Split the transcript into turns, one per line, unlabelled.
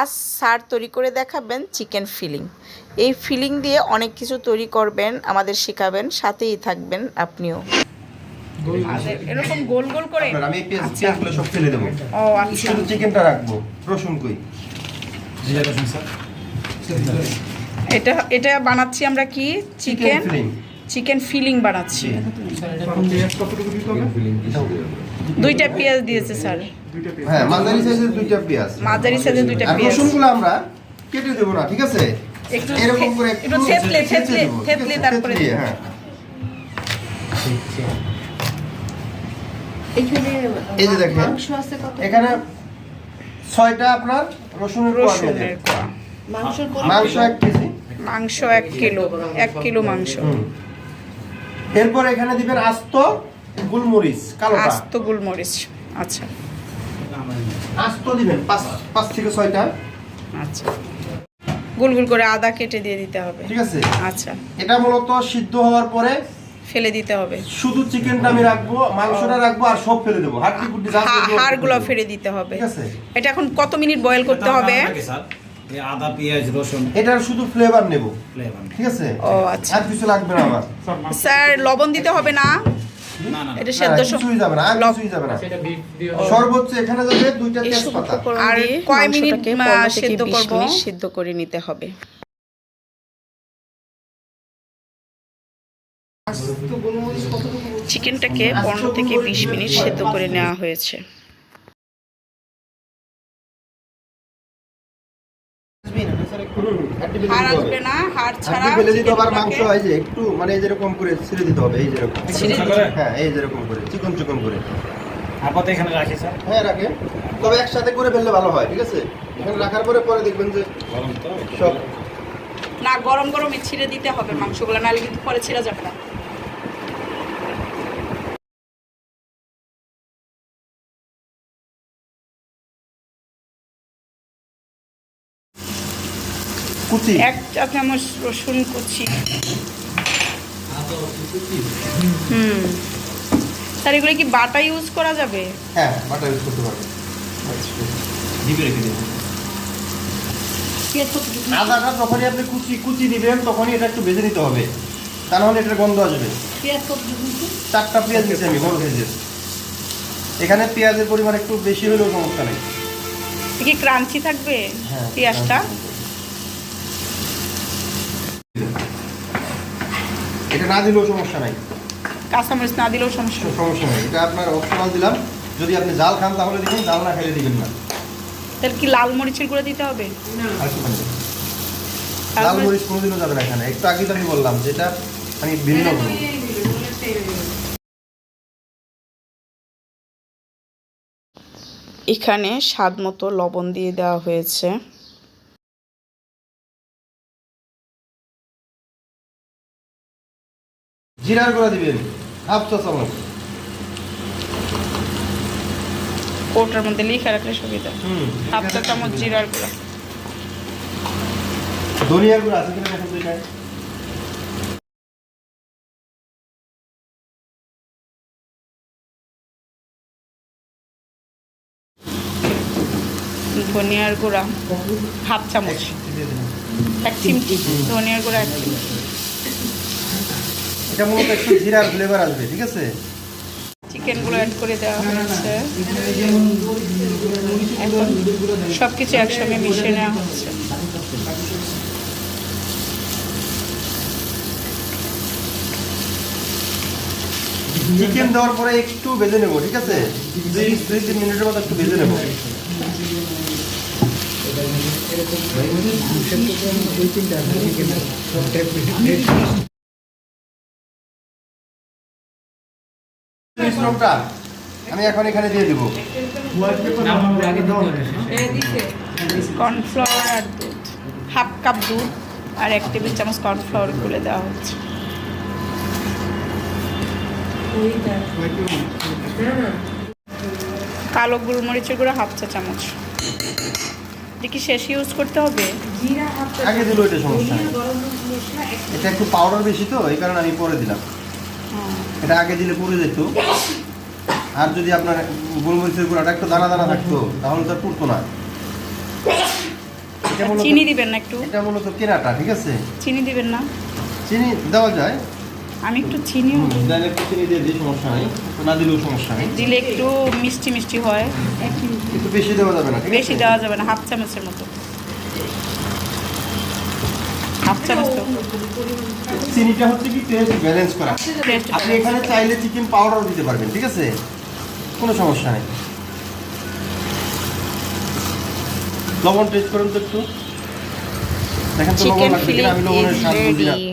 আজ স্যার তৈরি করে দেখাবেন চিকেন ফিলিং। এই ফিলিং দিয়ে অনেক কিছু তৈরি করবেন আমাদের শেখাবেন সাথেই থাকবেন আপনিও। এরকম গোল গোল করে?
আমি পেঁয়াজ পেঁয়াজগুলো সব ফেলে দেবো।
ও আচ্ছা।
শুধু চিকেনটা রাখব রসুন কই?
এটা এটা বানাচ্ছি আমরা কি? Chicken
filling।
চিকেন ফিলিং বানাচ্ছি। দুইটা পেঁয়াজ দিয়েছে স্যার।
হ্যাঁ মাঝারি সাইজের দুইটা পেঁয়াজ।
মাঝারি সাইজের দুইটা পেঁয়াজ।
রসুনগুলো আমরা কেটে দেবো না ঠিক আছে?
একটু
এরকম করে
একটু থেতলে থেতলে থেতলে তারপরে
হ্যাঁ। এই যে দেখেন।
মাংস
এখানে ছয়টা আপনার রসুনের
রসুনের
মাংস এক কেজি।
মাংস এক কিলো এক কিলো মাংস।
এরপর এখানে দিবেন আস্ত গুলমরিচ কালোটা।
আস্ত গুলমরিচ আচ্ছা।
আস্ত দিবেন পাঁচ পাঁচ থেকে ছয়টা।
আচ্ছা। গোল গোল করে আদা কেটে দিয়ে দিতে হবে।
ঠিক আছে?
আচ্ছা।
এটা মূলত সিদ্ধ হওয়ার পরে
ফেলে দিতে হবে।
শুধু চিকেনটা আমি রাখব মাংসটা রাখব আর সব ফেলে দেবো।
হাড়গুলো
ফেলে
দিতে হবে।
ঠিক আছে?
এটা এখন কত মিনিট বয়েল করতে হবে?
আদা পেঁয়াজ রসুন।
এটার শুধু ফ্লেভার নেব।
ফ্লেভার
ঠিক আছে?
ও আচ্ছা।
আর কিছু লাগবে না আমার
স্যার লবণ দিতে হবে না?
না না
এটা সেদ্ধ
কিছুই যাবে না আর
লব-
কিছুই যাবে না। সর্বোচ্চ এখানে যাবে দুইটা তেজপাতা।
আর কয় মিনিট
মাংসটাকে
আহ,
15
সেদ্ধ করব?
মিনিট করে নিতে হবে। চিকেনটাকে পনেরো থেকে বিশ মিনিট সেদ্ধ করে নেওয়া হয়েছে।
হাড় আসবে না হাড় ছাড়া
ফেলে দিতে হবে মাংস হয় যে একটু মানে যেরকম করে ছিঁড়ে দিতে হবে এই যেরকম।
ছিঁড়ে দিতে
হবে?
হ্যাঁ এই যেরকম করে চিকন চিকন করে।
আপাতত এখানে রাখি স্যার।
হ্যাঁ রাখে তবে একসাথে করে ফেললে ভালো হয় ঠিক আছে? এখানে রাখার পরে পরে দেখবেন যে
গরম
সব
না গরম গরমে ছিঁড়ে দিতে হবে মাংসগুলো নাহলে কিন্তু পরে ছিঁড়া যাবে না।
কুচি
এক চা চামচ রসুন কুচি। হুম। স্যার এগুলো কি বাটা ইউজ করা যাবে?
হ্যাঁ বাটা ইউজ করতে পারবেন।
ডিপে রেখে দেবো
পেঁয়াজ কতটুকু
আদাটা যখনই আপনি কুচি কুচি দিবেন তখনই এটা একটু ভেজে নিতে হবে। তা নাহলে এটার গন্ধ আসবে।
পেঁয়াজ কতটুকু
চারটা পেঁয়াজ নিচ্ছি আমি বড় ভেজের এখানে পেঁয়াজের পরিমাণ একটু বেশি হলেও সমস্যা নেই।
কি ক্রাঞ্চি থাকবে
হ্যাঁ
পেঁয়াজটা?
এটা না দিলেও সমস্যা নাই।
কাঁচামরিচ না দিলেও সমস্যা
সমস্যা নেই। এটা আপনার অপশনাল দিলাম। যদি আপনি জাল খান তাহলে দিবেন জাল না খেলে দিবেন না।
তাহলে কি লাল মরিচের গুঁড়ো দিতে হবে?
আর কি
লাল মরিচ-
কোনোদিনও যাবে না এখানে। একটু আগে তো আমি বললাম যেটা আমি ভিন্ন
এখানে স্বাদ মতো লবণ দিয়ে দেওয়া হয়েছে।
জিরার গুঁড়া দিবেন হাফ চা চামচ।
কৌটার মধ্যে লিখে রাখলে সুবিধা। হাফ চা চামচ জিরার গুঁড়া।
ধনিয়ার গুঁড়া আছে কিনা দেখেন
ধনিয়ার গুঁড়া হাফ চামচ। এক চিমটি ধনিয়ার গুঁড়া এক চিমটি।
এটা মূলত একটু জিরার ফ্লেভার আসবে ঠিক আছে?
চিকেনগুলো অ্যাড করে দেওয়া হয়েছে। এখন সব কিছু একসঙ্গে মিশিয়ে নেওয়া হচ্ছে।
চিকেন দেওয়ার পরে একটু ভেজে নেব ঠিক আছে? দুই দুই তিন মিনিটের মতো একটু ভেজে নেব। মিশ্রণটা আমি এখন এখানে দিয়ে দিব।
কর্নফ্লাওয়ার আর দুধ হাফ কাপ দুধ আর এক টেবিল চামচ কর্নফ্লাওয়ার গুলে দেওয়া হচ্ছে। কালো গোলমরিচের গুঁড়ো হাফ চা চামচ। কি শেষ ইউজ করতে হবে?
আগে দিল এটা সমস্যা এটা একটু পাউডার বেশি তো এই কারণে আমি পরে দিলাম। এটা আগে দিলে পুড়ে যেত। আর যদি আপনার গোলমরিচের গুঁড়াটা একটু দানা দানা থাকতো তাহলে তো পুড়তো না।
চিনি দিবেন না একটু?
এটা মূলত কেনাটা ঠিক আছে?
চিনি দিবেন না?
চিনি দেওয়া যায়।
আমি একটু চিনিও
হুম, একটু চিনি দিয়ে দিই সমস্যা নেই। না দিলেও সমস্যা নেই।
দিলে একটু মিষ্টি মিষ্টি হয়।
একটু বেশি দেওয়া যাবে না
বেশি দেওয়া যাবে না হাফ চামচের মতো। হাফ চামচ তো।
চিনিটা হচ্ছে কি টেস্ট ব্যালেন্স করা। আপনি এখানে চাইলে চিকেন পাউডারও দিতে পারবেন ঠিক আছে? কোনো সমস্যা নেই। লবণ টেস্ট করুন তো একটু। দেখেন তো লবণ লাগবে আমি লবণের স্বাদ বুঝি না।
রেডি